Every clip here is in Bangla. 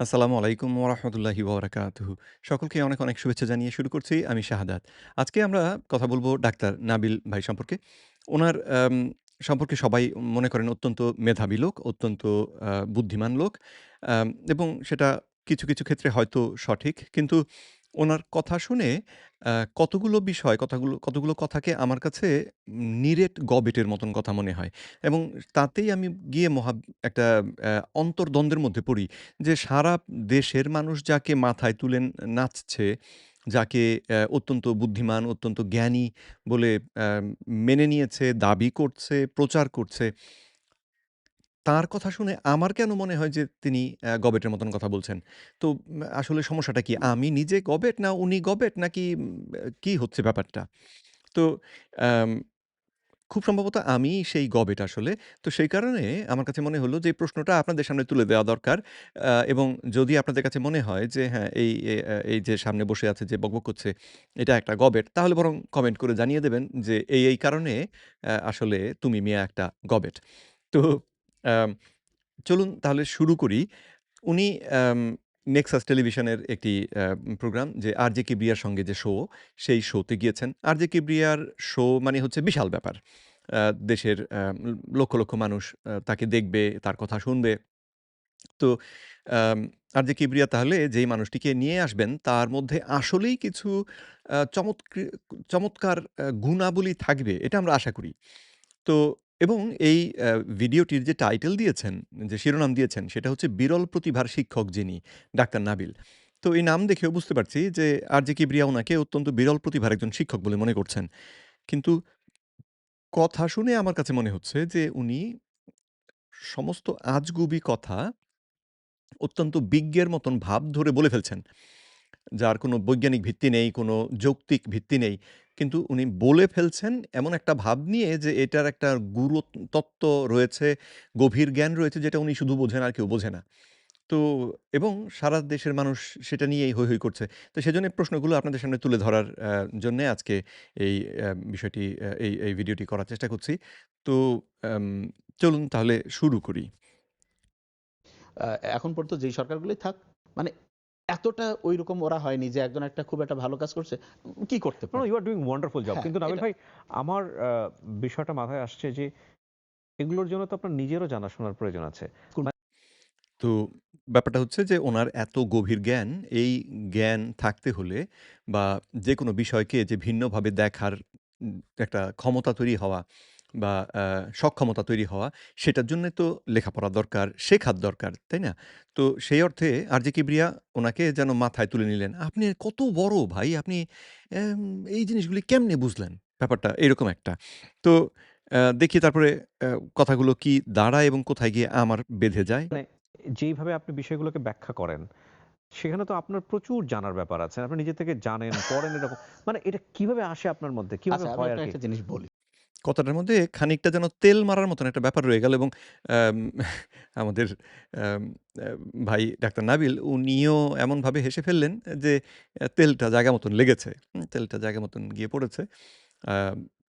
আসসালামু আলাইকুম ওরহমতুল্লাহি ওবরাকাতুহু। সকলকে অনেক, অনেক শুভেচ্ছা জানিয়ে শুরু করছি আমি শাহাদাত। আজকে আমরা কথা বলব ডাক্তার নাবিল ভাই সম্পর্কে। ওনার সম্পর্কে সবাই মনে করেন অত্যন্ত মেধাবী লোক, অত্যন্ত বুদ্ধিমান লোক। এবং সেটা কিছু, কিছু ক্ষেত্রে হয়তো সঠিক। কিন্তু উনার কথা শুনে কতগুলো বিষয়, কথাগুলো কতগুলো কথাকে আমার কাছে নিরেট গবেটের মতন কথা মনে হয়। এবং তাতেই আমি গিয়ে মহা একটা অন্তর্দ্বন্দ্বের মধ্যে পড়ি যে সারা দেশের মানুষ যাকে মাথায় তুলে নাচছে, যাকে অত্যন্ত বুদ্ধিমান, অত্যন্ত জ্ঞানী বলে মেনে নিয়েছে, দাবি করছে, প্রচার করছে তার কথা শুনে আমার কেন মনে হয় যে তিনি গবেটের মতন কথা বলছেন? তো আসলে সমস্যাটা কি? আমি নিজে গবেট না উনি গবেট নাকি কি হচ্ছে ব্যাপারটা? তো খুব সম্ভবত আমিই সেই গবেট আসলে। তো সেই কারণে আমার কাছে মনে হলো যে প্রশ্নটা আপনাদের সামনে তুলে দেওয়া দরকার। এবং যদি আপনাদের কাছে মনে হয় যে হ্যাঁ, এই এই যে সামনে বসে আছে যে বকবক করছে, এটা একটা গবেট, তাহলে বরং কমেন্ট করে জানিয়ে দেবেন যে এই, এই কারণে আসলে তুমি মিয়া একটা গবেট। তো চলুন তাহলে শুরু করি। উনি নেক্সাস টেলিভিশনের একটি প্রোগ্রাম যে আর জে কিবরিয়ার সঙ্গে যে শো, সেই শোতে গিয়েছেন। আর জে কিবরিয়ার শো মানে হচ্ছে বিশাল ব্যাপার। দেশের লক্ষ, লক্ষ মানুষ তাকে দেখবে, তার কথা শুনবে। তো আর আরজে কিবরিয়া তাহলে যেই মানুষটিকে নিয়ে আসবেন, তার মধ্যে আসলেই কিছু চমৎকৃ চমৎকার গুণাবলী থাকবে, এটা আমরা আশা করি। তো এবং এই ভিডিওটির যে টাইটেল দিয়েছেন, যে শিরোনাম দিয়েছেন, সেটা হচ্ছে বিরল প্রতিভার শিক্ষক যিনি, ডাক্তার নাবিল। তো এই নাম দেখেও বুঝতে পারছি যে আর আরজে কিবরিয়া উনাকে অত্যন্ত বিরল প্রতিভার একজন শিক্ষক বলে মনে করছেন। কিন্তু কথা শুনে আমার কাছে মনে হচ্ছে যে উনি সমস্ত আজগুবি কথা অত্যন্ত বিজ্ঞের মতন ভাব ধরে বলে ফেলছেন। যার কোনো বৈজ্ঞানিক ভিত্তি নেই, কোনো যৌক্তিক ভিত্তি নেই। কিন্তু উনি বলে ফেলছেন এমন একটা ভাব নিয়ে যে এটার একটা গুরু তত্ত্ব রয়েছে, গভীর জ্ঞান রয়েছে যেটা উনি শুধু বোঝেন আর কেউ বোঝে না। তো এবং সারা দেশের মানুষ সেটা নিয়েই হৈ, হৈ করছে। তো সেজন্য প্রশ্নগুলো আপনাদের সামনে তুলে ধরার জন্যে আজকে এই বিষয়টি এই, এই ভিডিওটি করার চেষ্টা করছি। তো চলুন তাহলে শুরু করি। এখন পর্যন্ত যেই সরকারগুলোই থাক, মানে এতটা ঐরকম ওরা হয়নি যে একজন একটা খুব একটা ভালো কাজ করছে। কি করতে পারে? You are doing wonderful job. কিন্তু নাবিল ভাই আমার বিষয়টা মাথায় আসছে যে এগুলোর জন্য তো আপনার নিজেরও জানাশোনার প্রয়োজন আছে। তো ব্যাপারটা হচ্ছে যে ওনার এত গভীর জ্ঞান, এই জ্ঞান থাকতে হলে বা যেকোনো বিষয়কে যে ভিন্নভাবে দেখার একটা ক্ষমতা তৈরি হওয়া বা সক্ষমতা তৈরি হওয়া, সেটার জন্যে তো লেখাপড়া দরকার, শেখার দরকার, তাই না? তো সেই অর্থে আরজে কিবরিয়া ওনাকে যেন মাথায় তুলে নিলেন। "আপনি কত বড় ভাই, আপনি এই জিনিসগুলি কেমনে বুঝলেন?" ব্যাপারটা এরকম একটা। তো দেখি তারপরে কথাগুলো কি দাঁড়ায় এবং কোথায় গিয়ে আমার বেঁধে যায়। মানে যেইভাবে আপনি বিষয়গুলোকে ব্যাখ্যা করেন, সেখানে তো আপনার প্রচুর জানার ব্যাপার আছে। আপনি নিজে থেকে জানেন, পড়েন এরকম। মানে এটা কীভাবে আসে আপনার মধ্যে? কীভাবে আচ্ছা হয় আরকি? একটা জিনিস বলি। কথাটার মধ্যে খানিকটা যেন তেল মারার মতন একটা ব্যাপার রয়ে গেল এবং আমাদের ভাই ডাক্তার নাবিল উনিও এমনভাবে হেসে ফেললেন যে তেলটা জায়গা মতন লেগেছে। তেলটা জায়গা মতন গিয়ে পড়েছে।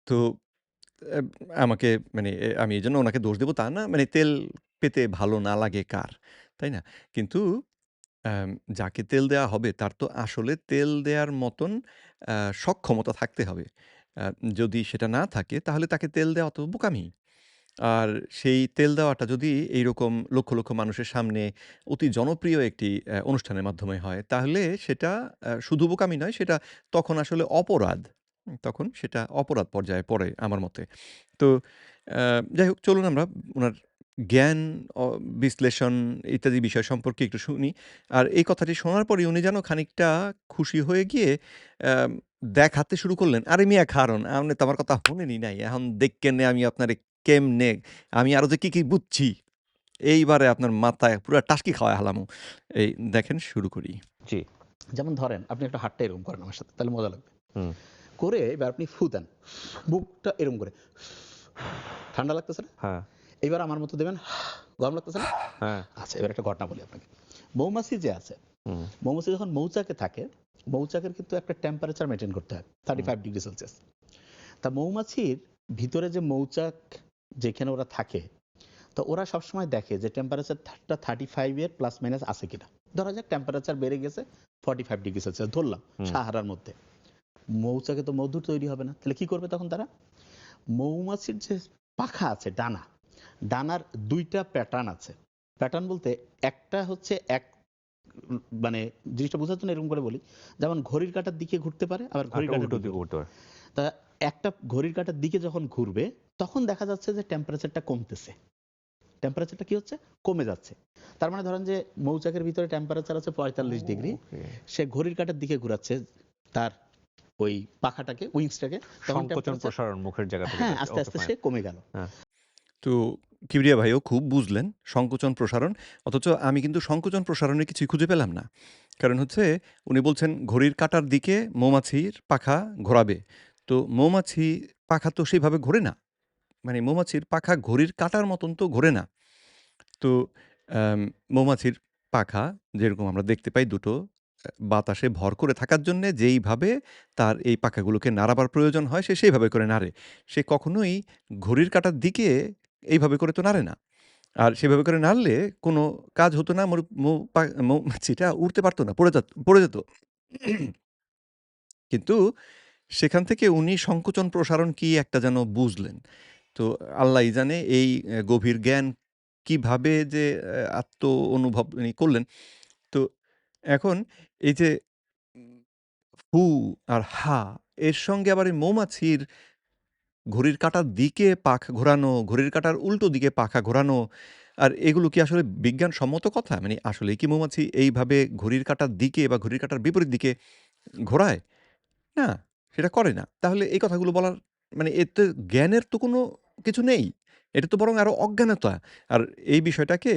তো আমাকে মানে আমি এই জন্য ওনাকে দোষ দেবো তা না। মানে তেল পেতে ভালো না লাগে কার? তাই না? কিন্তু যাকে তেল দেওয়া হবে তার তো আসলে তেল দেয়ার মতন সক্ষমতা থাকতে হবে। যদি সেটা না থাকে তাহলে তাকে তেল দেওয়া তো বোকামি। আর সেই তেল দেওয়াটা যদি এইরকম লক্ষ, লক্ষ মানুষের সামনে অতি জনপ্রিয় একটি অনুষ্ঠানের মাধ্যমে হয়, তাহলে সেটা শুধু বোকামি নয়, সেটা তখন আসলে অপরাধ। তখন সেটা অপরাধ পর্যায়ে পড়ে আমার মতে। তো যাই হোক চলুন আমরা উনার জ্ঞান বিশ্লেষণ ইত্যাদি বিষয় সম্পর্কে একটু শুনি। আর এই কথাটি শোনার পরেই উনি যেন খানিকটা খুশি হয়ে গিয়ে দেখাতে শুরু করলেন, "আরে মিয়া খাড়ন, আপনি তো আমার কথা শোনেনই নাই। এখন দেইক্কেনে আমি আপনারে কেমনে আমি আরও যে কি, কি বুঝছি, এইবারে আপনার মাথায় পুরা টাসকি খাওয়ায় হালামু।" এই দেখেন শুরু করি। জি। যেমন ধরেন আপনি একটা হাতটা এরকম করেন আমার সাথে, তাহলে মজা লাগবে। করে এবার আপনি ফু দেন। বুকটা এরকম করে। ঠান্ডা লাগতেছে না? হ্যাঁ, এইবার আমার মতো দেবেন। গরম লাগতেছে না? হ্যাঁ। আচ্ছা এবার একটা ঘটনা বলি আপনাকে। মৌমাছি যে আছে, মৌমাছি যখন মৌচাকে থাকে, মৌচাকের কিন্তু একটা টেম্পারেচার মেইনটেইন করতে হয়। হুম। 35 ডিগ্রি সেলসিয়াস। তা মৌমাছির ভিতরে যে মৌচাক যেখানে ওরা থাকে, তো ওরা সবসময় দেখে যে টেম্পারেচারটা থার্টি ফাইভ এর প্লাস মাইনাস আছে কিনা ধরা যাক টেম্পারেচার বেড়ে গেছে ফর্টি ফাইভ ডিগ্রি সেলসিয়াস ধরলাম সাহারার মধ্যে মৌচাকে তো মধু তৈরি হবে না তাহলে কি করবে তখন তারা মৌমাছির যে পাখা আছে ডানা ডানার দুইটা প্যাটার্ন আছে প্যাটার্ন বলতে একটা হচ্ছে এক মানে জিনিসটা বোঝার জন্য এরকম করে বলি যেমন ঘড়ির কাঁটার দিকে ঘুরতে পারে আবার ঘড়ির কাঁটার উল্টো দিকে। করতে হয় তা একটা ঘড়ির কাঁটার দিকে যখন ঘুরবে তখন দেখা যাচ্ছে যে টেম্পারেচারটা কমতেছে। টেম্পারেচারটা কি হচ্ছে? কমে যাচ্ছে। তার মানে ধরেন যে মৌচাকের ভিতরে টেম্পারেচার আছে পঁয়তাল্লিশ ডিগ্রি সে ঘড়ির কাঁটার দিকে ঘুরাচ্ছে তার ওই পাখাটাকে উইংসটাকে তখন প্রসারণ মুখের জায়গা হ্যাঁ আস্তে আস্তে সে কমে গেল। তো কিবরিয়া ভাইও খুব বুঝলেন সংকোচন প্রসারণ, অথচ আমি কিন্তু সংকোচন প্রসারণের কিছুই খুঁজে পেলাম না। কারণ হচ্ছে উনি বলছেন, ঘড়ির কাটার দিকে মৌমাছির পাখা ঘোরাবে। তো মৌমাছি পাখা তো সেইভাবে ঘোরে না। মানে মৌমাছির পাখা ঘড়ির কাটার মতন তো ঘোরে না। তো মৌমাছির পাখা যেরকম আমরা দেখতে পাই দুটো বাতাসে ভর করে থাকার জন্যে যেইভাবে তার এই পাখাগুলোকে নাড়াবার প্রয়োজন হয়, সে সেইভাবে করে নাড়ে। সে কখনোই ঘড়ির কাটার দিকে এইভাবে করে তো নাড়ে না। আর সেভাবে করে নাড়লে কোনো কাজ হতো না মৌমাছিটা উড়তে পারতো না, পড়ে যেত পড়ে যেত। কিন্তু সেখান থেকে উনি সংকোচন প্রসারণ কি একটা যেন বুঝলেন। তো আল্লাহ জানে এই গভীর জ্ঞান কীভাবে যে আত্ম অনুভব করলেন। তো এখন এই যে, হু আর হা, এর সঙ্গে আবার এই মৌমাছির ঘড়ির কাঁটার দিকে পাখা ঘোরানো, ঘড়ির কাঁটার উল্টো দিকে পাখা ঘোরানো, আর এগুলো কি আসলে বিজ্ঞানসম্মত কথা? মানে আসলে কি মৌমাছি এইভাবে ঘড়ির কাঁটার দিকে বা ঘড়ির কাঁটার বিপরীত দিকে ঘোরায়? না, সেটা করে না। তাহলে এই কথাগুলো বলার মানে এতে জ্ঞানের তো কোনো কিছু নেই। এটা তো বরং আরও অজ্ঞানতা। আর এই বিষয়টাকে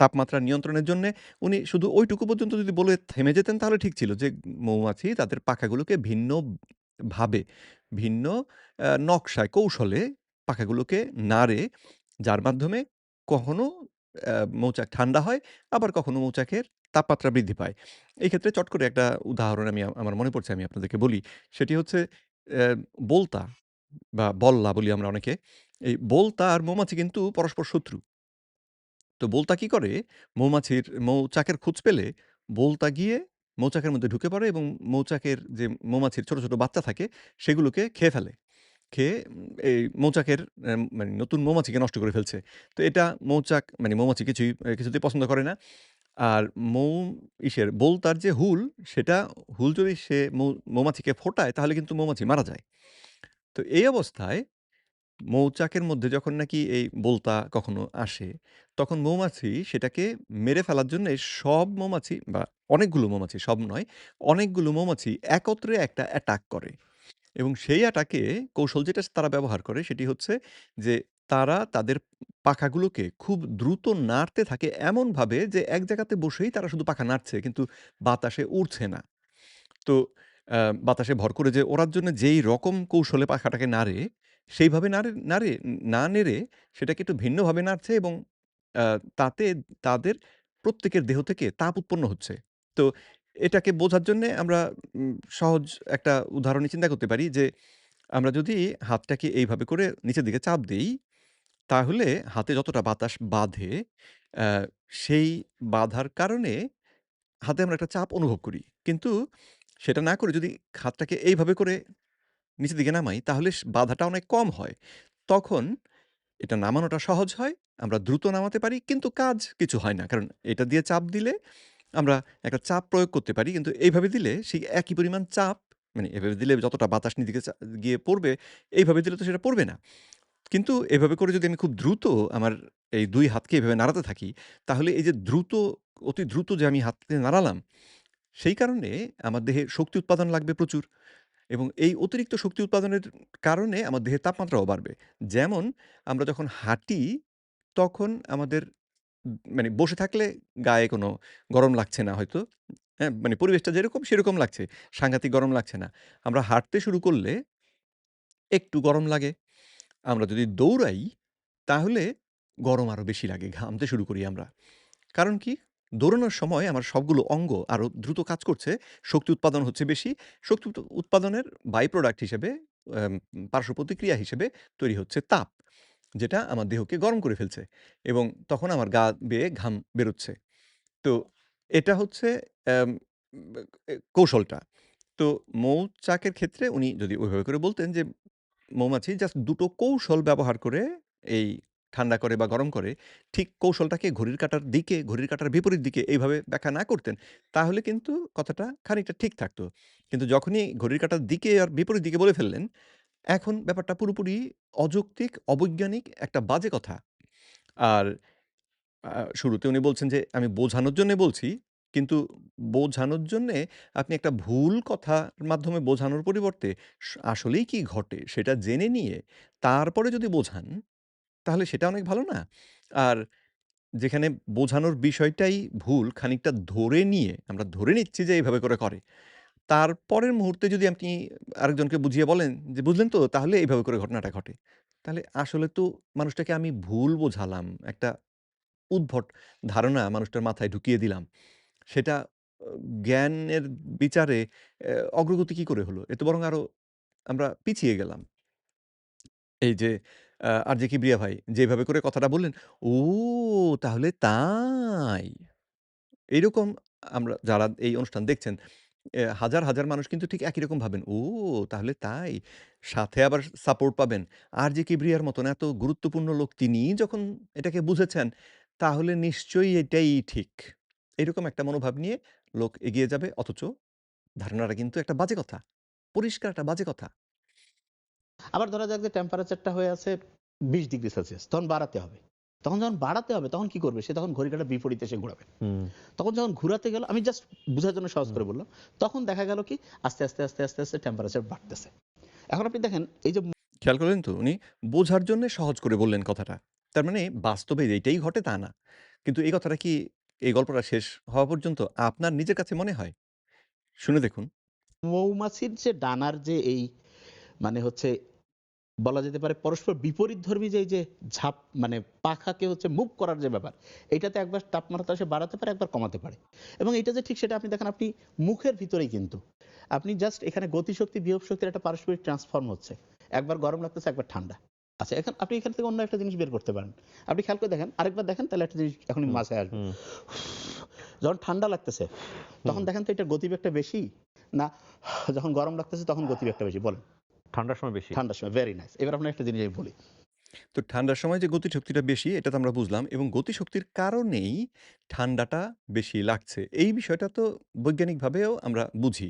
তাপমাত্রা নিয়ন্ত্রণের জন্য উনি শুধু ওইটুকু পর্যন্ত যদি বলে থেমে যেতেন তাহলে ঠিক ছিল যে মৌমাছি তাদের পাখাগুলোকে ভিন্ন ভাবে ভিন্ন নকশায়, কৌশলে পাখাগুলোকে নাড়ে, যার মাধ্যমে কখনো মৌচাক ঠান্ডা হয়, আবার কখনো মৌচাকের তাপমাত্রা বৃদ্ধি পায়। এই ক্ষেত্রে চট করে একটা উদাহরণ আমি, আমার মনে পড়ছে আমি আপনাদেরকে বলি। সেটি হচ্ছে বোলতা বা বল্লা বলি আমরা অনেকে। এই বোলতা আর মৌমাছি কিন্তু পরস্পর শত্রু। তো বোলতা কি করে? মৌমাছির, মৌচাকের খোঁজ পেলে বোলতা গিয়ে মৌচাকের মধ্যে ঢুকে পড়ে এবং মৌচাকের যে মৌমাছির ছোট ছোট বাচ্চা থাকে, সেগুলোকে খেয়ে ফেলে। খেয়ে এই মৌচাকের মানে নতুন মৌমাছিকে নষ্ট করে ফেলছে। তো এটা মৌচাক মানে মৌমাছি কিছুই কিছুতেই পছন্দ করে না। আর মৌ ইসের বোল তার যে হুল, সেটা হুল যদি সে মৌমাছিকে ফোটায়, তাহলে কিন্তু মৌমাছি মারা যায়। তো এই অবস্থায় মৌচাকের মধ্যে যখন নাকি এই বোলতা কখনো আসে, তখন মৌমাছি সেটাকে মেরে ফেলার জন্য সব মৌমাছি বা অনেকগুলো মৌমাছি, সব নয়, অনেকগুলো মৌমাছি একত্রে একটা অ্যাটাক করে। এবং সেই অ্যাটাকে কৌশল যেটা তারা ব্যবহার করে সেটি হচ্ছে যে তারা তাদের পাখাগুলোকে খুব দ্রুত নাড়তে থাকে এমনভাবে যে এক জায়গাতে বসেই তারা শুধু পাখা নাড়ছে, কিন্তু বাতাসে উড়ছে না। তো বাতাসে ভর করে যে ওড়ার জন্য যেই রকম কৌশলে পাখাটাকে নাড়ে সেইভাবে নাড়ে নাড়ে, না নেড়ে সেটাকে একটু ভিন্নভাবে নাড়ছে এবং তাতে তাদের প্রত্যেকের দেহ থেকে তাপ উৎপন্ন হচ্ছে। তো এটাকে বোঝার জন্য আমরা সহজ একটা উদাহরণে চিন্তা করতে পারি যে, আমরা যদি হাতটাকে এইভাবে করে নিচের দিকে চাপ দিই, তাহলে হাতে যতটা বাতাস বাঁধে সেই বাঁধার কারণে হাতে আমরা একটা চাপ অনুভব করি। কিন্তু সেটা না করে যদি হাতটাকে এইভাবে করে নিচের দিকে নামাই, তাহলে বাধাটা অনেক কম হয়। তখন এটা নামানোটা সহজ হয়, আমরা দ্রুত নামাতে পারি, কিন্তু কাজ কিছু হয় না। কারণ এটা দিয়ে চাপ দিলে আমরা একটা চাপ প্রয়োগ করতে পারি, কিন্তু এইভাবে দিলে সেই একই পরিমাণ চাপ মানে এভাবে দিলে যতটা বাতাস নিদিকে গিয়ে পড়বে, এইভাবে দিলে তো সেটা পড়বে না। কিন্তু এভাবে করে যদি আমি খুব দ্রুত আমার এই দুই হাতকে এভাবে নাড়াতে থাকি, তাহলে এই যে দ্রুত, অতি দ্রুত যে আমি হাতকে নাড়ালাম, সেই কারণে আমার দেহে শক্তি উৎপাদন লাগবে প্রচুর। এবং এই অতিরিক্ত শক্তি উৎপাদনের কারণে আমার দেহের তাপমাত্রাও বাড়বে। যেমন, আমরা যখন হাঁটি, তখন আমাদের মানে বসে থাকলে গায়ে কোনো গরম লাগছে না হয়তো। হ্যাঁ মানে পরিবেশটা যেরকম সেরকম লাগছে, সাংঘাতিক গরম লাগছে না। আমরা হাঁটতে শুরু করলে একটু গরম লাগে। আমরা যদি দৌড়াই, তাহলে গরম আরও বেশি লাগে, ঘামতে শুরু করি আমরা। কারণ কি? দৌড়ানোর সময় আমার সবগুলো অঙ্গ আরও দ্রুত কাজ করছে শক্তি উৎপাদন হচ্ছে বেশি শক্তি উৎপাদনের বাই প্রোডাক্ট হিসেবে পার্শ্ব প্রতিক্রিয়া হিসেবে তৈরি হচ্ছে তাপ, যেটা আমার দেহকে গরম করে ফেলছে এবং তখন আমার গা বেয়ে ঘাম বেরোচ্ছে। তো এটা হচ্ছে কৌশলটা। তো মৌচাকের ক্ষেত্রে উনি যদি ওইভাবে করে বলতেন যে, মৌমাছি জাস্ট দুটো কৌশল ব্যবহার করে এই ঠান্ডা করে বা গরম করে, ঠিক কৌশলটাকে ঘড়ির কাটার দিকে, ঘড়ির কাটার বিপরীত দিকে এইভাবে ব্যাখ্যা না করতেন, তাহলে কিন্তু কথাটা খানিকটা ঠিক থাকতো। কিন্তু যখনই ঘড়ির কাটার দিকে আর বিপরীত দিকে বলে ফেললেন, এখন ব্যাপারটা পুরোপুরি অযৌক্তিক, অবৈজ্ঞানিক একটা বাজে কথা। আর শুরুতে উনি বলছেন যে, "আমি বোঝানোর জন্যে বলছি।" কিন্তু বোঝানোর জন্যে আপনি একটা ভুল কথার মাধ্যমে বোঝানোর পরিবর্তে আসলেই কি ঘটে সেটা জেনে নিয়ে তারপরে যদি বোঝান, তাহলে সেটা অনেক ভালো না? আর যেখানে বোঝানোর বিষয়টাই ভুল, খানিকটা ধরে নিয়ে আমরা ধরে নিচ্ছি যে এইভাবে করে করে। তারপরের মুহূর্তে যদি আপনি আরেকজনকে বুঝিয়ে বলেন যে, "বুঝলেন তো? তাহলে এইভাবে করে ঘটনাটা ঘটে।" তাহলে আসলে তো মানুষটাকে আমি ভুল বোঝালাম। একটা উদ্ভট ধারণা মানুষটার মাথায় ঢুকিয়ে দিলাম। সেটা জ্ঞানের বিচারে অগ্রগতি কি করে হলো? এ তো বরং আরও আমরা পিছিয়ে গেলাম। এই যে আ আরজে কিবরিয়া ভাই যেভাবে করে কথাটা বললেন, "ও! তাহলে তাই?" এইরকম আমরা যারা এই অনুষ্ঠান দেখছেন, হাজার, হাজার মানুষ কিন্তু ঠিক একই রকম ভাবেন। "ও! তাহলে তাই?" সাথে আবার সাপোর্ট পাবেন। আরজে কিবরিয়ার মতন এত গুরুত্বপূর্ণ লোক তিনিই যখন এটাকে বুঝেছেন, তাহলে নিশ্চয়ই এটাই ঠিক। এরকম একটা মনোভাব নিয়ে লোক এগিয়ে যাবে অথচ ধারণাটা কিন্তু একটা বাজে কথা। পরিষ্কার একটা বাজে কথা। আবার ধরা যাক যে টেম্পারেচারটা হয়ে আছে ২০ ডিগ্রি সেলসিয়াস তখন বাড়াতে হবে। তখন যখন বাড়াতে হবে তখন কি করবে? সে তখন ঘড়ির কাঁটার বিপরীতে সে ঘোরাবে। তখন যখন ঘুরাতে গেল আমি জাস্ট বুঝার জন্য সহজ করে বললাম। তখন দেখা গেল কি আস্তে, আস্তে, আস্তে, আস্তে, আস্তে টেম্পারেচার বাড়তেছে। এখন আপনি দেখেন এই যে খেয়াল করলেন তো? উনি বোঝার জন্যে সহজ করে বললেন কথাটা। তার মানে বাস্তবে এইটাই ঘটে তা না। কিন্তু এই কথাটা কি এই গল্পটা শেষ হওয়া পর্যন্ত আপনার নিজের কাছে মনে হয়? শুনে দেখুন। মৌমাছির যে ডানার যে এই মানে হচ্ছে বলা যেতে পারে পরস্পর বিপরীতধর্মী যে যে ঝাপ মানে পাখাকে হচ্ছে মুভ করার যে ব্যাপার এটাতে একবার তাপমাত্রা সে বাড়াতে পারে একবার কমাতে পারে। এবং এটা যে ঠিক সেটা আপনি দেখেন আপনি মুখের ভিতরেই কিন্তু আপনি জাস্ট এখানে গতিশক্তি বিয়োগ শক্তির একটা পারস্পরিক ট্রান্সফর্ম হচ্ছে। একবার গরম লাগতেছে একবার ঠান্ডা। আচ্ছা এখন আপনি এখান থেকে অন্য একটা জিনিস বের করতে পারেন। আপনি খেয়াল করে দেখেন আরেকবার দেখেন তাহলে একটা জিনিস এখন মাথায় আসবে। যখন ঠান্ডা লাগতেছে তখন দেখেন তো এটার গতিবেগটা বেশি? না যখন গরম লাগতেছে তখন গতিবেগটা বেশি বলেন। ঠান্ডার সময় বেশি। ঠান্ডার সময় ভেরি নাইস এবার আপনার একটা জিনিস আমি বলি তো ঠান্ডার সময় যে গতিশক্তিটা বেশি এটা তো আমরা বুঝলাম এবং গতিশক্তির কারণেই ঠান্ডাটা বেশি লাগছে। এই বিষয়টা তো বৈজ্ঞানিকভাবেও আমরা বুঝি।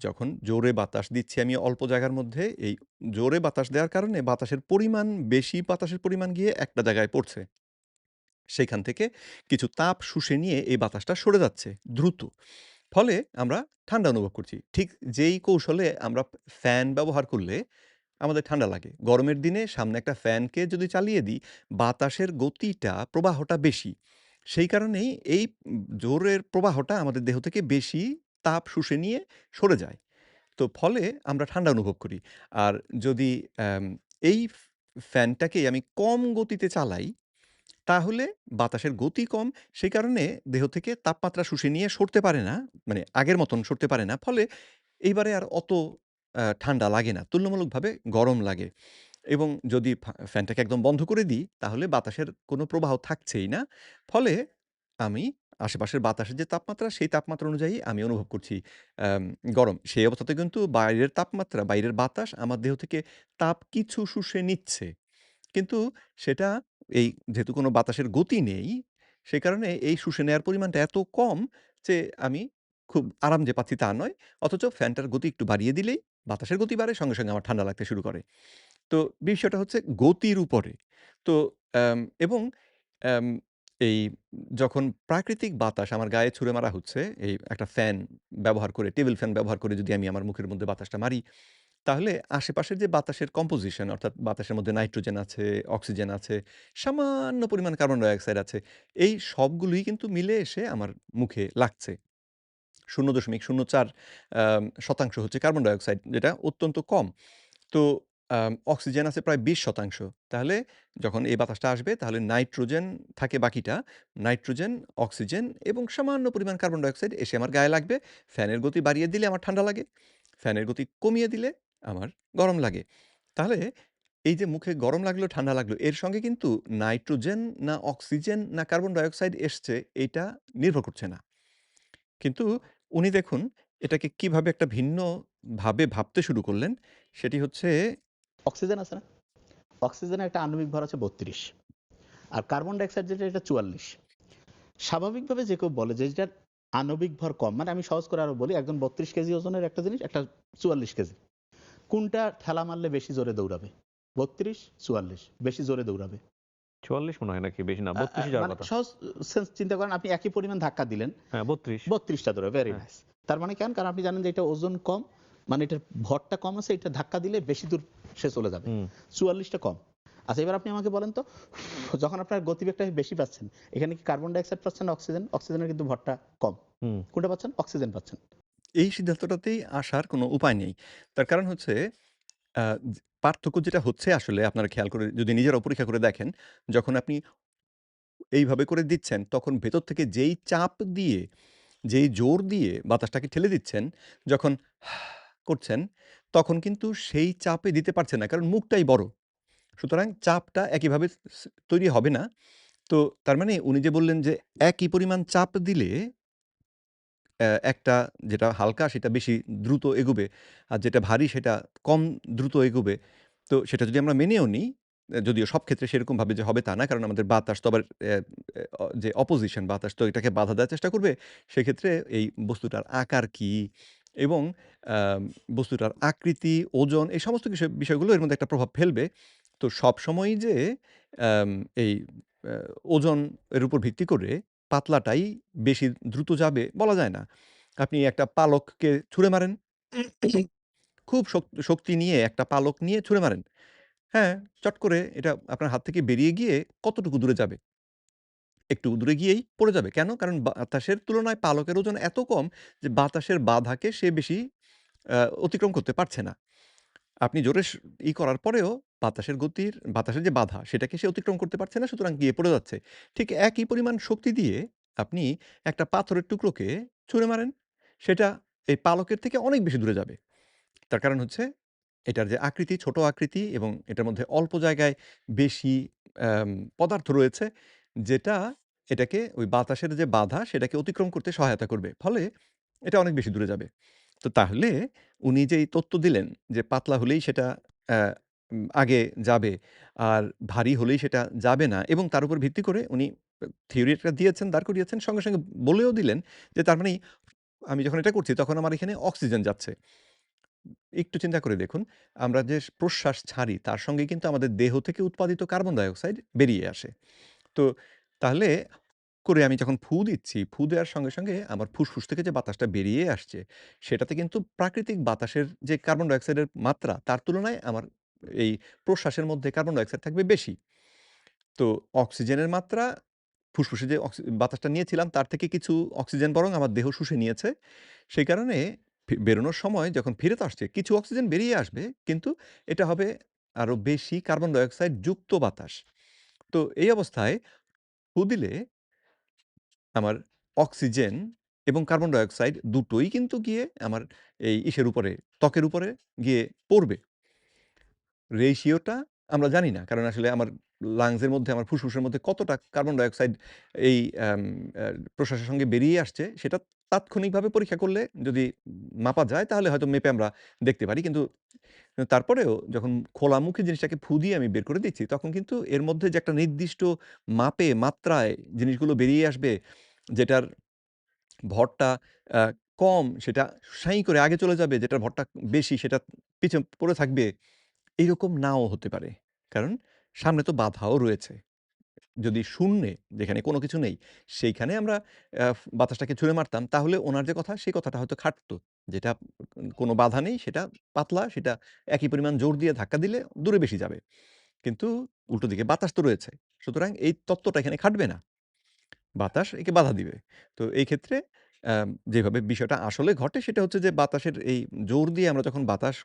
যখন জোরে বাতাস দিচ্ছি আমি অল্প জায়গার মধ্যে, এই জোরে বাতাস দেওয়ার কারণে বাতাসের পরিমাণ বেশি বাতাসের পরিমাণ গিয়ে একটা জায়গায় পড়ছে। সেখান থেকে কিছু তাপ শুষে নিয়ে এই বাতাসটা সরে যাচ্ছে দ্রুত। ফলে আমরা ঠান্ডা অনুভব করছি। ঠিক যেই কৌশলে আমরা ফ্যান ব্যবহার করলে আমাদের ঠান্ডা লাগে। গরমের দিনে সামনে একটা ফ্যানকে যদি চালিয়ে দিই, বাতাসের গতিটা, প্রবাহটা বেশি। সেই কারণেই এই জোরের প্রবাহটা আমাদের দেহ থেকে বেশি তাপ শুষে নিয়ে সরে যায়। তো ফলে আমরা ঠান্ডা অনুভব করি। আর যদি এই ফ্যানটাকে আমি কম গতিতে চালাই, তাহলে বাতাসের গতি কম। সেই কারণে দেহ থেকে তাপমাত্রা শুষে নিয়ে সরতে পারে না। মানে আগের মতন সরতে পারে না। ফলে এইবারে আর অত ঠান্ডা লাগে না। তুলনামূলকভাবে গরম লাগে। এবং যদি ফ্যানটাকে একদম বন্ধ করে দিই, তাহলে বাতাসের কোনো প্রবাহ থাকছেই না। ফলে আমি আশেপাশের বাতাসের যে তাপমাত্রা, সেই তাপমাত্রা অনুযায়ী আমি অনুভব করছি গরম। সেই অবস্থাতে কিন্তু বাইরের তাপমাত্রা, বাইরের বাতাস আমার দেহ থেকে তাপ কিছু শুষে নিচ্ছে। কিন্তু সেটা এই যেহেতু কোনো বাতাসের গতি নেই, সে কারণে এই শুষে নেয়ার পরিমাণটা এত কম যে আমি খুব আরাম যে পাচ্ছি তা নয়। অথচ ফ্যানটার গতি একটু বাড়িয়ে দিলেই বাতাসের গতি বাড়ে, সঙ্গে, সঙ্গে আমার ঠান্ডা লাগতে শুরু করে। তো বিষয়টা হচ্ছে গতির উপরে। তো এবং এই যখন প্রাকৃতিক বাতাস আমার গায়ে ছুঁড়ে মারা হচ্ছে, এই একটা ফ্যান ব্যবহার করে, টেবিল ফ্যান ব্যবহার করে যদি আমি আমার মুখের মধ্যে বাতাসটা মারি, তাহলে আশেপাশের যে বাতাসের কম্পোজিশন অর্থাৎ বাতাসের মধ্যে নাইট্রোজেন আছে, অক্সিজেন আছে, সামান্য পরিমাণ কার্বন ডাইঅক্সাইড আছে। এই সবগুলোই কিন্তু মিলে এসে আমার মুখে লাগছে। শূন্য দশমিক শূন্য চার শতাংশ হচ্ছে কার্বন ডাইঅক্সাইড যেটা অত্যন্ত কম। তো অক্সিজেন আছে প্রায় ২০% তাহলে যখন এই বাতাসটা আসবে তাহলে নাইট্রোজেন থাকে বাকিটা। নাইট্রোজেন, অক্সিজেন এবং সামান্য পরিমাণ কার্বন ডাইঅক্সাইড এসে আমার গায়ে লাগবে। ফ্যানের গতি বাড়িয়ে দিলে আমার ঠান্ডা লাগে। ফ্যানের গতি কমিয়ে দিলে আমার গরম লাগে। তাহলে এই যে মুখে গরম লাগল, ঠান্ডা লাগল এর সঙ্গে কিন্তু নাইট্রোজেন না অক্সিজেন না কার্বন ডাইঅক্সাইড এসছে এইটা নির্ভর করছে না। কিন্তু উনি দেখুন এটাকে কীভাবে একটা ভিন্নভাবে ভাবতে শুরু করলেন সেটি হচ্ছে অক্সিজেন আছে না অক্সিজেনের একটা আণবিক ভর আছে বত্রিশ আর কার্বন ডাইঅক্সাইড যেটা এটা চুয়াল্লিশ স্বাভাবিকভাবে যে কেউ বলে যে যেটার আণবিক ভর কম মানে আমি সহজ করে আরও বলি একজন বত্রিশ কেজি ওজনের একটা জিনিস একটা চুয়াল্লিশ কেজি কোনটা ঠেলা মারলে বেশি জোরে দৌড়াবে? বত্রিশ চুয়াল্লিশ বেশি জোরে দৌড়াবে। চুয়াল্লিশ মনে হয় নাকি বেশি না? বত্রিশে মানে সহজ সেন্স চিন্তা করেন আপনি একই পরিমাণ ধাক্কা দিলেন। হ্যাঁ বত্রিশ। বত্রিশটা ধরে ভেরি হ্যাঁ। নাইস তার মানে কেন কারণ আপনি জানেন যে এটা ওজন কম মানে এটার ভরটা কম আছে এটা ধাক্কা দিলে বেশি দূর সে চলে যাবে। চুয়াল্লিশটা কম। আচ্ছা এবার আপনি আমাকে বলেন তো যখন আপনার গতিবেগটা বেশি পাচ্ছেন এখানে কি কার্বন ডাইঅক্সাইড পাচ্ছেন অক্সিজেন অক্সিজেনের কিন্তু ভরটা কম। কোনটা পাচ্ছেন? অক্সিজেন পাচ্ছেন। এই সিদ্ধান্তটাতেই আসার কোনো উপায় নেই। তার কারণ হচ্ছে পার্থক্য যেটা হচ্ছে আসলে আপনারা খেয়াল করে যদি নিজেরাও পরীক্ষা করে দেখেন, যখন আপনি এইভাবে করে দিচ্ছেন তখন ভেতর থেকে যেই চাপ দিয়ে, যেই জোর দিয়ে বাতাসটাকে ঠেলে দিচ্ছেন, যখন করছেন তখন কিন্তু সেই চাপে দিতে পারছেন না। কারণ মুখটাই বড়। সুতরাং চাপটা একইভাবে তৈরি হবে না। তো তার মানে উনি যে বললেন যে একই পরিমাণ চাপ দিলে একটা যেটা হালকা সেটা বেশি দ্রুত এগোবে। আর যেটা ভারী সেটা কম দ্রুত এগোবে। তো সেটা যদি আমরা মেনেও নিই, যদিও সব ক্ষেত্রে সেরকমভাবে যে হবে তা না। কারণ আমাদের বাতাস তো আবার যে অপোজিশন বাতাস তো এটাকে বাধা দেওয়ার চেষ্টা করবে। সেক্ষেত্রে এই বস্তুটার আকার কি এবং বস্তুটার আকৃতি, ওজন এই সমস্ত বিষয় বিষয়গুলো এর মধ্যে একটা প্রভাব ফেলবে। তো সবসময়ই যে এই ওজন এর উপর ভিত্তি করে পাতলাটাই বেশি দ্রুত যাবে বলা যায় না। আপনি একটা পালককে ছুঁড়ে মারেন। খুব শক শক্তি নিয়ে একটা পালক নিয়ে ছুঁড়ে মারেন। হ্যাঁ, চট করে এটা আপনার হাত থেকে বেরিয়ে গিয়ে কতটুকু দূরে যাবে? একটু দূরে গিয়েই পড়ে যাবে। কেন? কারণ বাতাসের তুলনায় পালকের ওজন এত কম যে বাতাসের বাধাকে সে বেশি অতিক্রম করতে পারছে না। আপনি জোরে ই করার পরেও বাতাসের গতির বাতাসের যে বাধা সেটাকে সে অতিক্রম করতে পারছে না সুতরাং গিয়ে পড়ে যাচ্ছে। ঠিক একই পরিমাণ শক্তি দিয়ে আপনি একটা পাথরের টুকরোকে ছুঁড়ে মারেন। সেটা এই পালকের থেকে অনেক বেশি দূরে যাবে। তার কারণ হচ্ছে এটার যে আকৃতি, ছোট আকৃতি এবং এটার মধ্যে অল্প জায়গায় বেশি পদার্থ রয়েছে যেটা এটাকে ওই বাতাসের যে বাধা সেটাকে অতিক্রম করতে সহায়তা করবে। ফলে এটা অনেক বেশি দূরে যাবে। তো তাহলে উনি যেই তত্ত্ব দিলেন যে পাতলা হলেই সেটা আগে যাবে আর ভারী হলেই সেটা যাবে না এবং তার উপর ভিত্তি করে উনি আ থিওরি একটা দিয়েছেন, দাঁড় করিয়েছেন। সঙ্গে, সঙ্গে বলেও দিলেন যে তার মানে আমি যখন এটা করছি তখন আমার এখানে অক্সিজেন যাচ্ছে। একটু চিন্তা করে দেখুন, আমরা যে প্রশ্বাস ছাড়ি তার সঙ্গে কিন্তু আমাদের দেহ থেকে উৎপাদিত কার্বন ডাইঅক্সাইড বেরিয়ে আসে। তো তাহলে করে আমি যখন ফু দিচ্ছি, ফু দেওয়ার সঙ্গে, সঙ্গে আমার ফুসফুস থেকে যে বাতাসটা বেরিয়ে আসছে সেটাতে কিন্তু প্রাকৃতিক বাতাসের যে কার্বন ডাইঅক্সাইডের মাত্রা তার তুলনায় আমার এই প্রশ্বাসের মধ্যে কার্বন ডাইঅক্সাইড থাকবে বেশি। তো অক্সিজেনের মাত্রা ফুসফুসে যে বাতাসটা নিয়েছিলাম তার থেকে কিছু অক্সিজেন বরং আমার দেহ শুষে নিয়েছে। সেই কারণে বেরোনোর সময় যখন ফেরত আসছে কিছু অক্সিজেন বেরিয়ে আসবে কিন্তু এটা হবে আরও বেশি কার্বন ডাইঅক্সাইড যুক্ত বাতাস। তো এই অবস্থায় ফু দিলে আমার অক্সিজেন এবং কার্বন ডাইঅক্সাইড দুটোই কিন্তু গিয়ে আমার এই ইসের উপরে, ত্বকের উপরে গিয়ে পড়বে। রেশিওটা আমরা জানি না। কারণ আসলে আমার লাংসের মধ্যে আমার ফুসফুসের মধ্যে কতটা কার্বন ডাইঅক্সাইড এই প্রশ্বাসের সঙ্গে বেরিয়ে আসছে সেটা তাৎক্ষণিকভাবে পরীক্ষা করলে যদি মাপা যায় তাহলে হয়তো মেপে আমরা দেখতে পারি। কিন্তু তারপরেও যখন খোলা মুখে জিনিসটাকে ফু দিয়ে আমি বের করে দিচ্ছি তখন কিন্তু এর মধ্যে যে একটা নির্দিষ্ট মাপে, মাত্রায় জিনিসগুলো বেরিয়ে আসবে যেটার ভরটা কম সেটা সাঁই করে আগে চলে যাবে, যেটার ভরটা বেশি সেটা পিছে পড়ে থাকবে। এরকম নাও হতে পারে। কারণ সামনে তো বাধাও রয়েছে। যদি শূন্যে যেখানে কোনো কিছু নেই, সেইখানে আমরা বাতাসটাকে ছুঁড়ে মারতাম, তাহলে ওনার যে কথা, সেই কথাটা হয়তো খাটতো। যেটা কোনো বাধা নেই, সেটা পাতলা, সেটা একই পরিমাণ জোর দিয়ে ধাক্কা দিলে দূরে বেশি যাবে। কিন্তু উল্টো দিকে বাতাস তো রয়েছে। সুতরাং এই তত্ত্বটা এখানে খাটবে না। বাতাস একে বাধা দিবে। তো এই ক্ষেত্রে যেভাবে বিষয়টা আসলে ঘটে সেটা হচ্ছে যে বাতাসের এই জোর দিয়ে আমরা যখন বাতাস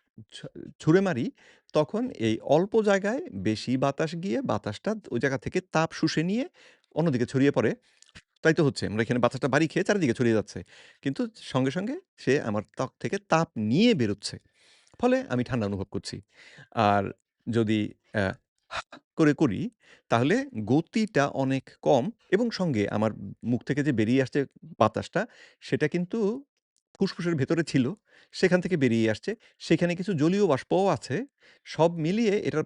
ছুঁড়ে মারি তখন এই অল্প জায়গায় বেশি বাতাস গিয়ে বাতাসটা ওই জায়গা থেকে তাপ শুষে নিয়ে অন্যদিকে ছড়িয়ে পড়ে। তাই তো হচ্ছে। আমরা এখানে বাতাসটা বাড়ি খেয়ে চারিদিকে ছড়িয়ে যাচ্ছে। কিন্তু সঙ্গে, সঙ্গে সে আমার ত্বক থেকে তাপ নিয়ে বেরোচ্ছে। ফলে আমি ঠান্ডা অনুভব করছি। আর যদি করে করি তাহলে গতিটা অনেক কম এবং সঙ্গে আমার মুখ থেকে যে বেরিয়ে আসছে বাতাসটা সেটা কিন্তু ফুসফুসের ভেতরে ছিল। সেখান থেকে বেরিয়ে আসছে। সেখানে কিছু জলীয় বাষ্পও আছে। সব মিলিয়ে এটার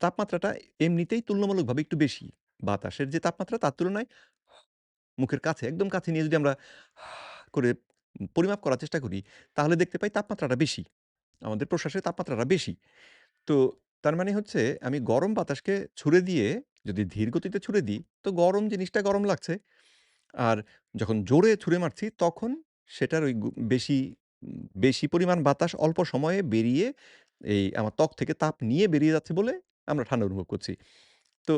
তাপমাত্রাটা এমনিতেই তুলনামূলকভাবে একটু বেশি। বাতাসের যে তাপমাত্রা তার তুলনায় মুখের কাছে, একদম কাছে নিয়ে যদি আমরা করে পরিমাপ করার চেষ্টা করি, তাহলে দেখতে পাই তাপমাত্রাটা বেশি। আমাদের প্রশ্বাসের তাপমাত্রাটা বেশি। তো তার মানে হচ্ছে আমি গরম বাতাসকে ছুড়ে দিয়ে যদি ধীর গতিতে ছুড়ে দিই, তো গরম জিনিসটা গরম লাগছে। আর যখন জোরে ছুঁড়ে মারছি তখন সেটার ওই বেশি বেশি পরিমাণ বাতাস অল্প সময়ে বেরিয়ে এই আমার ত্বক থেকে তাপ নিয়ে বেরিয়ে যাচ্ছে বলে আমরা ঠান্ডা অনুভব করছি। তো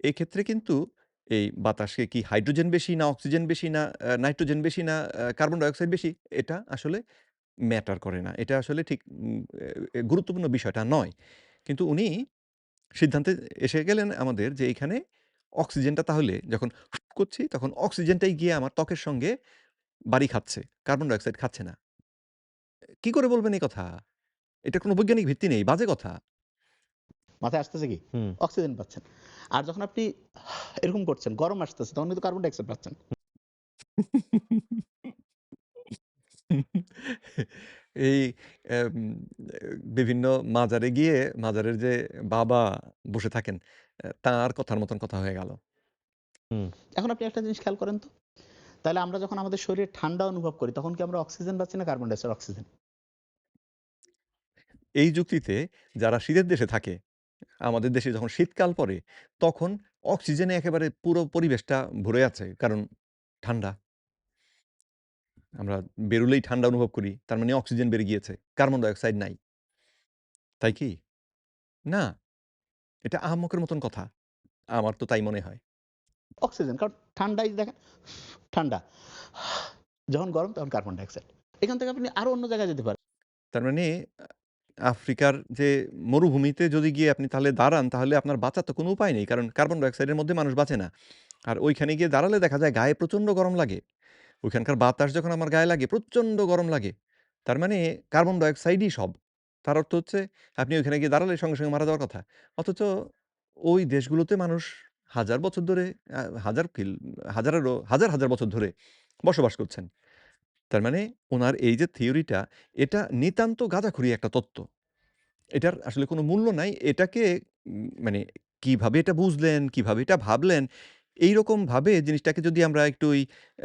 এক্ষেত্রে কিন্তু এই বাতাসে কি হাইড্রোজেন বেশি না অক্সিজেন বেশি না নাইট্রোজেন বেশি না কার্বন ডাইঅক্সাইড বেশি এটা আসলে ম্যাটার করে না। এটা আসলে ঠিক গুরুত্বপূর্ণ বিষয়টা নয়। কিন্তু উনি সিদ্ধান্তে এসে গেলেন আমাদের যে এখানে অক্সিজেনটা তাহলে যখন করছি তখন অক্সিজেনটাই গিয়ে আমার ত্বকের সঙ্গে বাড়ি খাচ্ছে। কার্বন ডাইঅক্সাইড খাচ্ছে না। কি করে বলবেন এই কথা? এটা কোনো বৈজ্ঞানিক ভিত্তি নেই। বাজে কথা। মাথায় আসতেছে কি? অক্সিজেন পাচ্ছেন। আর যখন আপনি এরকম করছেন, গরম আসতেছে তখন কিন্তু কার্বন ডাইঅক্সাইড পাচ্ছেন। এই বিভিন্ন মাজারে গিয়ে মাজারের যে বাবা বসে থাকেন, তার কথার মতন কথা হয়ে গেল। হুম। এখন আপনি একটা জিনিস খেয়াল করেন তো। তাহলে আমরা যখন আমাদের শরীরে ঠান্ডা অনুভব করি তখন কি আমরা অক্সিজেন পাচ্ছি না কার্বন ডাইঅক্সাইড? অক্সিজেন। এই যুক্তিতে যারা শীতের দেশে থাকে, আমাদের দেশে যখন শীতকাল পড়ে তখন অক্সিজেনে একেবারে পুরো পরিবেশটা ভরে আছে। কারণ ঠান্ডা। আমরা বেরোলেই ঠান্ডা অনুভব করি। তার মানে অক্সিজেন বেড়ে গিয়েছে। কার্বন ডাইঅক্সাইড নাই। তাই কি? না। এটা আহাম্মকের মতন কথা। আমার তো তাই মনে হয়। অক্সিজেন কারণ ঠান্ডায় দেখেন ঠান্ডা। যখন গরম তখন কার্বন ডাইঅক্সাইড। এখান থেকে আপনি আরও অন্য জায়গায় যেতে পারেন। তার মানে আফ্রিকার যে মরুভূমিতে যদি গিয়ে আপনি তাহলে দাঁড়ান তাহলে আপনার বাঁচার তো কোনো উপায় নেই। কারণ কার্বন ডাইঅক্সাইডের মধ্যে মানুষ বাঁচে না। আর ওইখানে গিয়ে দাঁড়ালে দেখা যায় গায়ে প্রচণ্ড গরম লাগে। ওইখানকার বাতাস যখন আমার গায়ে লাগে প্রচণ্ড গরম লাগে। তার মানে কার্বন ডাইঅক্সাইডই সব। তার অর্থ হচ্ছে আপনি ওইখানে গিয়ে দাঁড়ালে সঙ্গে, সঙ্গে মারা যাওয়ার কথা। অথচ ওই দেশগুলোতে মানুষ হাজার বছর ধরে হাজার কিল হাজারেরও হাজার, হাজার বছর ধরে বসবাস করছেন। তার মানে ওনার এই যে থিওরিটা এটা নিতান্ত গাঁজাখুরি একটা তত্ত্ব। এটার আসলে কোনো মূল্য নাই। এটাকে মানে কীভাবে এটা বুঝলেন, কীভাবে এটা ভাবলেন, এইরকমভাবে জিনিসটাকে যদি আমরা একটু ওই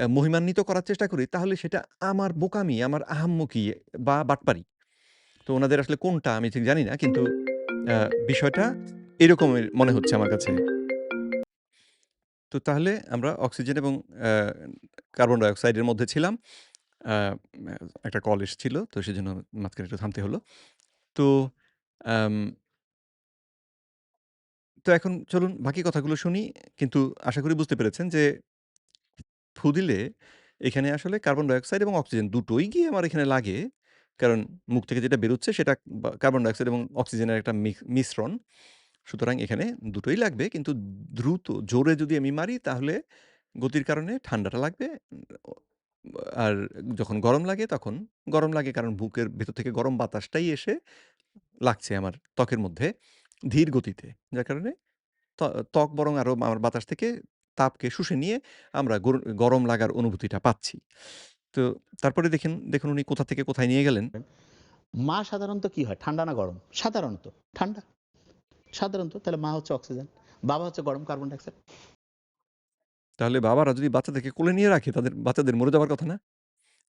মহিমান্বিত করার চেষ্টা করি তাহলে সেটা আমার বোকামি, আমার আহাম্মকি বা বাটপারি। তো ওনাদের আসলে কোনটা আমি ঠিক জানি না। কিন্তু বিষয়টা এরকমের মনে হচ্ছে আমার কাছে। তো তাহলে আমরা অক্সিজেন এবং কার্বন ডাইঅক্সাইডের মধ্যে ছিলাম। একটা কল এসেছিল। তো সেজন্য মাঝখানে একটু থামতে হলো। তো তো এখন চলুন বাকি কথাগুলো শুনি। কিন্তু আশা করি বুঝতে পেরেছেন যে, ফু দিলে এখানে আসলে কার্বন ডাইঅক্সাইড এবং অক্সিজেন দুটোই গিয়ে আমার এখানে লাগে। কারণ মুখ থেকে যেটা বেরোচ্ছে সেটা কার্বন ডাইঅক্সাইড এবং অক্সিজেনের একটা মিশ্রণ। সুতরাং এখানে দুটোই লাগবে। কিন্তু দ্রুত, জোরে যদি আমি মারি তাহলে গতির কারণে ঠান্ডাটা লাগবে। আর যখন গরম লাগে তখন গরম লাগে কারণ বুকের ভেতর থেকে গরম বাতাসটাই এসে লাগছে আমার ত্বকের মধ্যে ধীর গতিতে। যার কারণে ত্বক বরং আরও আমার বাতাস থেকে তাপকে শুষে নিয়ে আমরা গর গরম লাগার অনুভূতিটা পাচ্ছি। তো তারপরে দেখেন দেখুন উনি কোথা থেকে কোথায় নিয়ে গেলেন। মা সাধারণত কি হয়? ঠান্ডা না গরম? সাধারণত ঠান্ডা। সাধারণত তাহলে মা হচ্ছে অক্সিজেন। বাবা হচ্ছে গরম কার্বন ডাইঅক্সাইড। তাহলে বাবারা যদি বাচ্চাদেরকে কোলে নিয়ে রাখে তাদের বাচ্চাদের মরে যাওয়ার কথা না?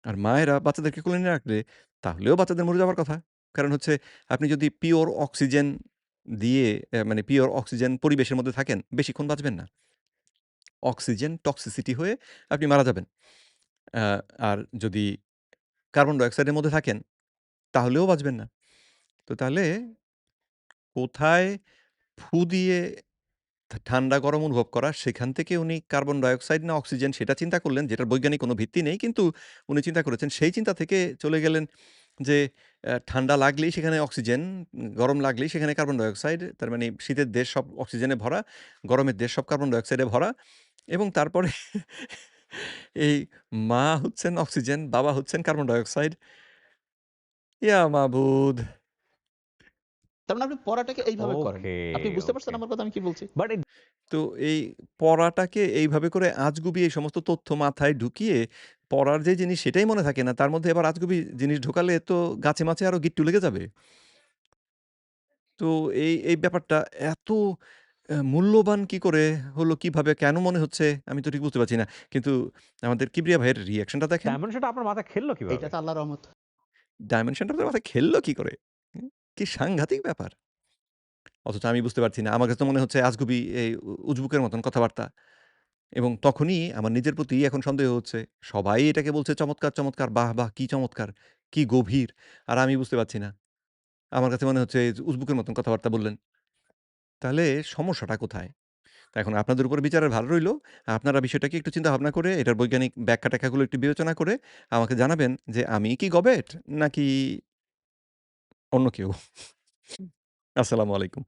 আর মায়েরা বাচ্চাদেরকে কোলে নিয়ে রাখলে তাহলেও বাচ্চাদের মরে যাওয়ার কথা। কারণ হচ্ছে আপনি যদি পিওর অক্সিজেন দিয়ে মানে পিওর অক্সিজেন পরিবেশের মধ্যে থাকেন, বেশিক্ষণ বাঁচবেন না। অক্সিজেন টক্সিসিটি হয়ে আপনি মারা যাবেন। আর যদি কার্বন ডাইঅক্সাইডের মধ্যে থাকেন, তাহলেও বাঁচবেন না। তো তাহলে কোথায় ফু দিয়ে ঠান্ডা গরম অনুভব করা, সেখান থেকে উনি কার্বন ডাইঅক্সাইড না অক্সিজেন সেটা চিন্তা করলেন, যেটার বৈজ্ঞানিক কোনো ভিত্তি নেই। কিন্তু উনি চিন্তা করেছেন। সেই চিন্তা থেকে চলে গেলেন যে ঠান্ডা লাগলেই সেখানে অক্সিজেন, গরম লাগলেই সেখানে কার্বন ডাইঅক্সাইড। তার মানে শীতের দেশ সব অক্সিজেনে ভরা, গরমের দেশ সব কার্বন ডাইঅক্সাইডে ভরা। এবং তারপরে এই মা হচ্ছেন অক্সিজেন, বাবা হচ্ছেন কার্বন ডাইঅক্সাইড। ইয়া মাবুদ! তার মানে আপনি পড়াটাকে এইভাবে করেন। আপনি বুঝতে পারছেন। আমার কথা আমি কি বলছি? বাট তো এই পড়াটাকে এইভাবে করে আজগুবি এই সমস্ত তথ্য মাথায় ঢুকিয়ে পড়ার যে জিনিস সেটাই মনে থাকে না। তার মধ্যে আবার আজগুবি জিনিস ঢোকালে তো গাছে মাছে আরও গিট্টু লেগে যাবে। তো এই, এই ব্যাপারটা এত মূল্যবান কি করে হলো, কীভাবে, কেন মনে হচ্ছে আমি তো ঠিক বুঝতে পারছি না। কিন্তু আমাদের কিবরিয়া ভাইয়ের রিঅ্যাকশনটা দেখেন। ডাইমেনশনটা আপনার মাথায় খেললো কীভাবে? এটা তো আল্লাহর রহমত। ডাইমেনশনটা আপনার মাথায় খেললো কি করে? কি সাংঘাতিক ব্যাপার। অথচ আমি বুঝতে পারছি না। আমার কাছে তো মনে হচ্ছে আজগুবি এই উজবুকের মতন কথাবার্তা। এবং তখনই আমার নিজের প্রতি এখন সন্দেহ হচ্ছে। সবাই এটাকে বলছে চমৎকার, চমৎকার, বাহ! বাহ! কি চমৎকার, কি গভীর। আর আমি বুঝতে পারছি না। আমার কাছে মনে হচ্ছে উজবুকের মতন কথাবার্তা বললেন। তাহলে সমস্যাটা কোথায়? এখন আপনাদের উপরে বিচারের ভার রইল। আপনারা বিষয়টাকে একটু চিন্তা ভাবনা করে এটার বৈজ্ঞানিক ব্যাখ্যা-ট্যাখ্যাগুলো একটু বিবেচনা করে আমাকে জানাবেন যে আমি কি গবেট নাকি অন্য কেউ? আসসালামু আলাইকুম।